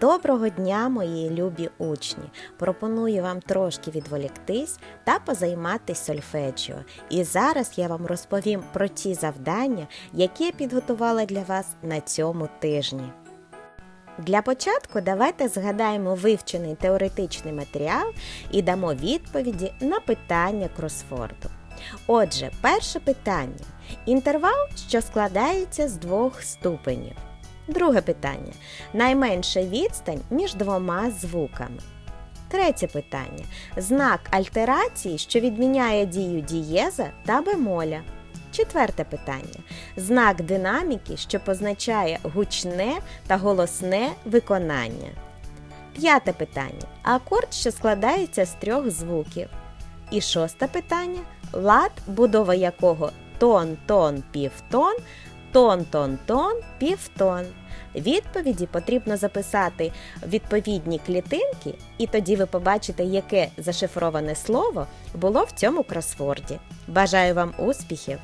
Доброго дня, мої любі учні! Пропоную вам трошки відволіктись та позайматись сольфеджіо. І зараз я вам розповім про ті завдання, які я підготувала для вас на цьому тижні. Для початку давайте згадаємо вивчений теоретичний матеріал і дамо відповіді на питання кросфорду. Отже, перше питання: інтервал, що складається з двох ступенів. Друге питання: найменша відстань між двома звуками. Третє питання: знак альтерації, що відміняє дію дієза та бемоля. Четверте питання: знак динаміки, що позначає гучне та голосне виконання. П'яте питання: акорд, що складається з трьох звуків. І шосте питання: лад, будова якого тон, тон, півтон, тон, тон, тон, півтон. Відповіді потрібно записати відповідні клітинки, і тоді ви побачите, яке зашифроване слово було в цьому кросворді. Бажаю вам успіхів!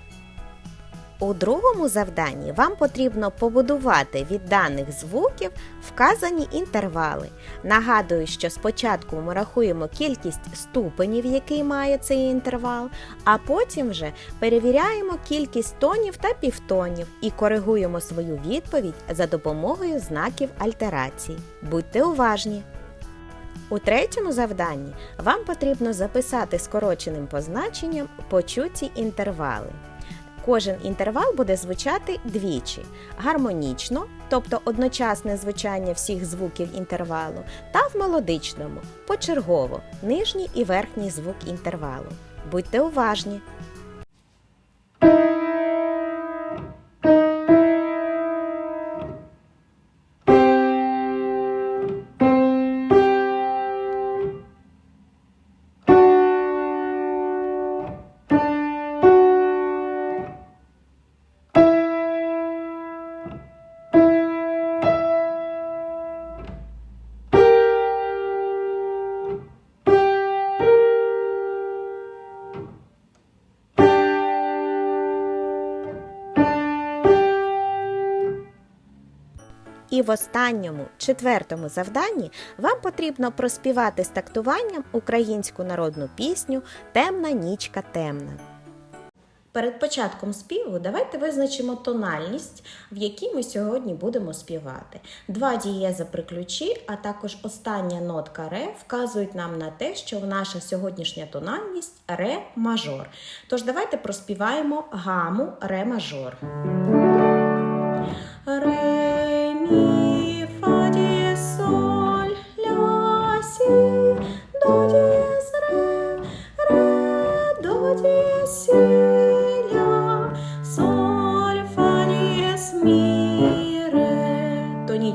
У другому завданні вам потрібно побудувати від даних звуків вказані інтервали. Нагадую, що спочатку ми рахуємо кількість ступенів, який має цей інтервал, а потім вже перевіряємо кількість тонів та півтонів і коригуємо свою відповідь за допомогою знаків альтерації. Будьте уважні! У третьому завданні вам потрібно записати скороченим позначенням почуті інтервали. Кожен інтервал буде звучати двічі гармонічно, тобто одночасне звучання всіх звуків інтервалу, та в мелодичному почергово нижній і верхній звук інтервалу. Будьте уважні! І в останньому, четвертому завданні вам потрібно проспівати з тактуванням українську народну пісню Темна нічка темна. Перед початком співу давайте визначимо тональність, в якій ми сьогодні будемо співати. Два дієза при ключі, а також остання нотка ре вказують нам на те, що наша сьогоднішня тональність ре мажор. Тож давайте проспіваємо гаму ре мажор.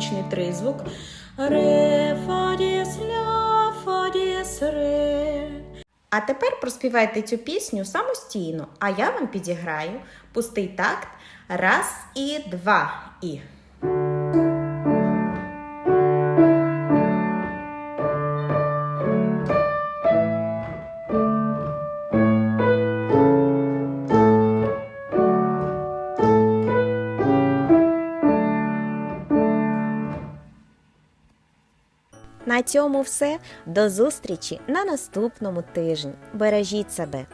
Тонічний тризвук. Ре, фа, діс, ля, фа, діс, ре. А тепер проспівайте цю пісню самостійно, а я вам підіграю пустий такт. Раз і два і. На цьому все. До зустрічі на наступному тижні. Бережіть себе.